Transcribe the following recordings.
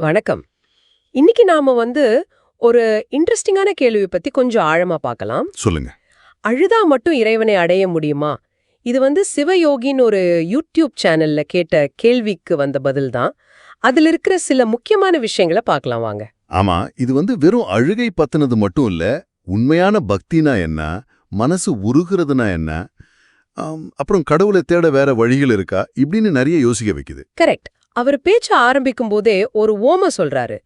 வணக்கம். இன்னைக்கு நாம வந்து ஒரு இன்ட்ரெஸ்டிங்கான கேள்வி பத்தி கொஞ்சம் ஆழமா பார்க்கலாம். சொல்லுங்க. அழுதா மட்டும் இறைவனை அடைய முடியுமா? இது வந்து சிவயோகின்னு ஒரு யூடியூப் சேனல்ல கேட்ட கேள்விக்கு வந்த பதில் தான். அதுல இருக்கிற சில முக்கியமான விஷயங்களை பார்க்கலாம் வாங்க. ஆமா இது வந்து வெறும் அழுகை பத்தினது மட்டும் இல்ல உண்மையான பக்தினா என்ன மனசு உருகிறதுனா என்ன அப்புறம் கடவுளை தேட வேற வழிகள் இருக்கா இப்படின்னு நிறைய யோசிக்க வைக்குது. கரெக்ட் அவர் பேச்ச ஆரம்பிக்கும் போதே ஒரு ஓம சொல்றாரு.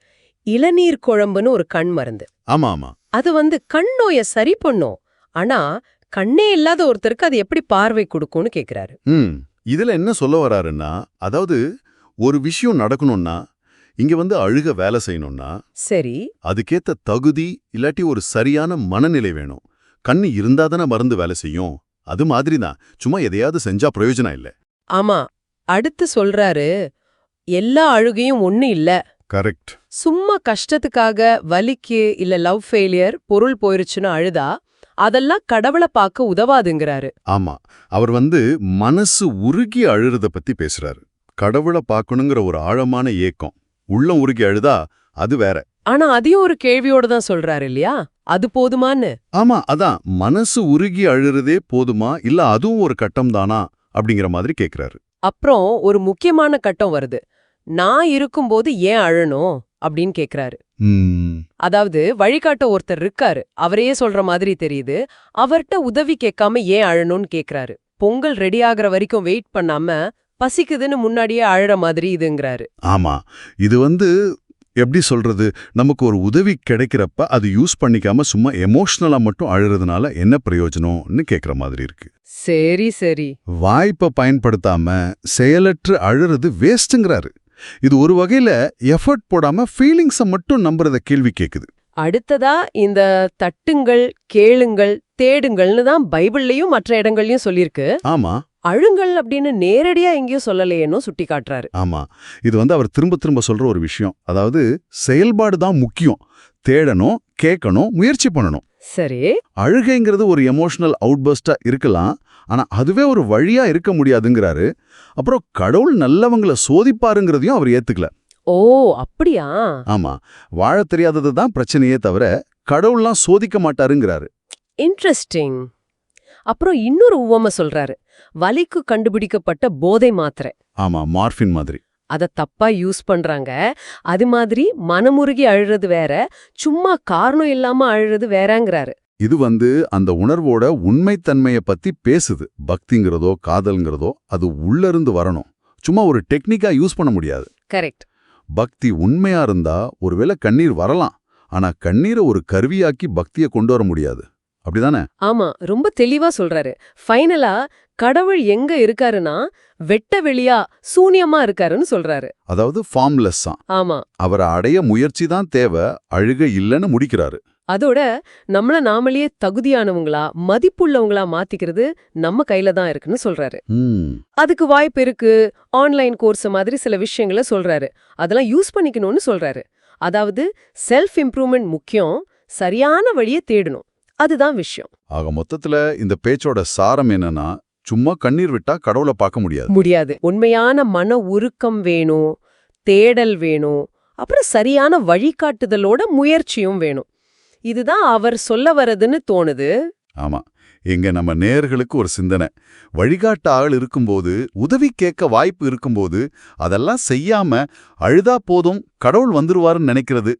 இளநீர் குழம்புன்னு ஒரு கண் மருந்து. ஆமா ஆமா. அது வந்து கண் நோயை சரி பண்ணும். ஆனா கண்ணே இல்லாத ஒருத்தருக்கு அது எப்படி பார்வை கொடுக்கும்னு கேக்குறாரு. ம். இதுல என்ன சொல்ல வராருன்னா அதாவது ஒரு விஷயம் நடக்கணும்னா இங்க வந்து அழுக வேலை செய்யணும்னா சரி. அதுக்கேத்த தகுதி இல்லாட்டி ஒரு சரியான மனநிலை வேணும். கண்ணு இருந்தாதானே மருந்து வேலை செய்யும். அது மாதிரி தான் சும்மா எதையாவது செஞ்சா பிரயோஜனம் இல்ல. ஆமா. அடுத்து சொல்றாரு எல்லா அழுகையும் ஒண்ணு இல்ல. கரெக்ட் சும்மா கஷ்டத்துக்காக வலிக்கு இல்ல லவ் ஃபெயிலியர் பொருள் போயிருச்சுன்னு அழுதா அதெல்லாம் கடவுளை பார்க்க உதவாதுங்கிறாரு. ஆமா. அவர் வந்து மனசு உருகி அழுறத பத்தி பேசுறாரு. கடவுளை பார்க்கணுங்கிற ஒரு ஆழமான ஏக்கம். உள்ளம் உருகி அழுதா அது வேற. ஆனா அதையும் ஒரு கேள்வியோட தான் சொல்றாரு இல்லையா? அது போதுமான்னு. ஆமா அதான். மனசு உருகி அழுறதே போதுமா இல்ல அதுவும் ஒரு கட்டம் தானா அப்படிங்கிற மாதிரி கேக்குறாரு. அப்புறம் ஒரு முக்கியமான கட்டம் வருது. நான் இருக்கும்போது ஏன் அழணும்? அப்படின்னு கேக்குறாரு. அதாவது வழிகாட்ட ஒருத்தர் இருக்காரு. அவரையே சொல்ற மாதிரி தெரியுது. அவர்ட்ட உதவி கேட்காம ஏன் அழணும்னு கேக்குறாரு. பொங்கல் ரெடி ஆகுற வரைக்கும் வெயிட் பண்ணாம பசிக்குதுன்னு முன்னாடியே அழற மாதிரி இதுங்கிறாரு. ஆமா. இது வந்து எப்படி சொல்றது? நமக்கு ஒரு உதவி கிடைக்கிறப்ப அது யூஸ் பண்ணிக்காம சும்மா எமோஷனலா மட்டும் அழுறதுனால என்ன பிரயோஜனம்னு கேக்குற மாதிரி இருக்கு. சரி சரி. வாய்ப்பை பயன்படுத்தாம செயலற்று அழுறது வேஸ்ட்டுங்கிறாரு இது ஒரு வகையில எஃபர்ட் போடாம ஃபீலிங்ஸை மட்டும் நம்புறத கேள்வி கேக்குது. அடுத்ததா இந்த தட்டுங்கள் கேளுங்கள் தேடுங்கள்னு தான் பைபிள்லயும் மற்ற இடங்கள்லயும் சொல்லியிருக்கு. ஆமா. அழுங்கள் அப்படின்னு நேரடியா எங்கேயும் சொல்லலையேன்னு சுட்டி காட்டுறாரு. ஆமா. இது வந்து அவர் திரும்ப திரும்ப சொல்ற ஒரு விஷயம். அதாவது செயல்பாடு தான் முக்கியம். தேடணும் கேட்கணும் முயற்சி பண்ணணும். சரி. அழுகைங்கிறது ஒரு எமோஷனல் அவுட்பர்ஸ்டா இருக்கலாம். ஆனா அதுவே ஒரு வழியா இருக்க முடியாதுங்கிறாரு. அப்புறம் கடவுள் நல்லவங்கள சோதிப்பாருங்கிறதையும் அவர் ஏத்துக்கல. ஓ அப்படியா? ஆமா. வாழத் தெரியாதது தான் பிரச்சனையே தவிர கடவுள்லாம் சோதிக்க மாட்டாருங்கிறாரு. இன்ட்ரெஸ்டிங் அப்புறம் இன்னொரு உவமை சொல்றாரு. வலிக்கு கண்டுபிடிக்கப்பட்ட போதை மாத்திரை. ஆமா மார்ஃபின் மாதிரி. அத தப்பா யூஸ் பண்றாங்க. அது மாதிரி மனமுருகி அழுறது வேற சும்மா காரணம் இல்லாம அழுறது வேறங்கிறாரு. இது வந்து அந்த உணர்வோட உண்மைத்தன்மைய பத்தி பேசுது. பக்திங்கிறதோ காதல்ங்கிறதோ அது உள்ள இருந்து வரணும். சும்மா ஒரு டெக்னிக்கா யூஸ் பண்ண முடியாது. கரெக்ட் பக்தி உண்மையா இருந்தா ஒருவேளை கண்ணீர் வரலாம். ஆனா கண்ணீரை ஒரு கருவியாக்கி பக்தியை கொண்டு வர முடியாது. அப்படிதானே? ஆமா ரொம்ப தெளிவா சொல்றாரு. ஃபைனலா கடவுள் எங்க இருக்காருன்னா வெட்ட வெளியா சூனியமா இருக்காருன்னு சொல்றாரு. அதாவது ஃபார்ம்லெஸ் தான் ஆமா. அவரை அடைய முயற்சி தான் தேவை அழுக இல்லைன்னு முடிக்கிறாரு. அதோட நம்மள நாமளே தகுதியானவங்களா மதிப்புள்ளவங்களா மாத்திக்கிறது நம்ம கையில தான் இருக்குன்னு சொல்றாரு. அதுக்கு வாய்ப்பு இருக்கு ஆன்லைன் கோர்ஸ் மாதிரி சில விஷயங்களை சொல்றாரு. அதெல்லாம் யூஸ் பண்ணிக்கணும்னு சொல்றாரு. அதாவது செல்ஃப் இம்ப்ரூவ்மெண்ட் முக்கியம் சரியான வழியை தேடணும். அதுதான் விஷயம். ஆக மொத்தத்துல இந்த பேச்சோட சாரம் என்னன்னா சும்மா கண்ணீர் விட்டா கடவுளை பார்க்க முடியாது. முடியாது. உண்மையான மன உருக்கம் வேணும் தேடல் வேணும் அப்புறம் சரியான வழிகாட்டுதலோட முயற்சியும் வேணும். இதுதான் அவர் சொல்ல வரதுன்னு தோணுது. ஆமா. இங்க நம்ம நேயர்களுக்கு ஒரு சிந்தனை. வழிகாட்ட ஆள் இருக்கும்போது உதவி கேட்க வாய்ப்பு இருக்கும்போது அதெல்லாம் செய்யாம அழுதா போதும் கடவுள் வந்துருவாருன்னு நினைக்கிறது.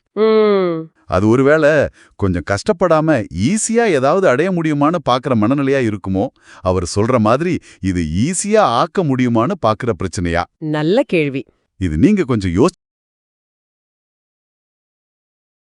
அது ஒருவேளை கொஞ்சம் கஷ்டப்படாம ஈஸியா ஏதாவது அடைய முடியுமான்னு பாக்குற மனநிலையா இருக்குமோ? அவர் சொல்ற மாதிரி இது ஈஸியா ஆக்க முடியுமான்னு பாக்குற பிரச்சனையா? நல்ல கேள்வி. இது நீங்க கொஞ்சம் யோசி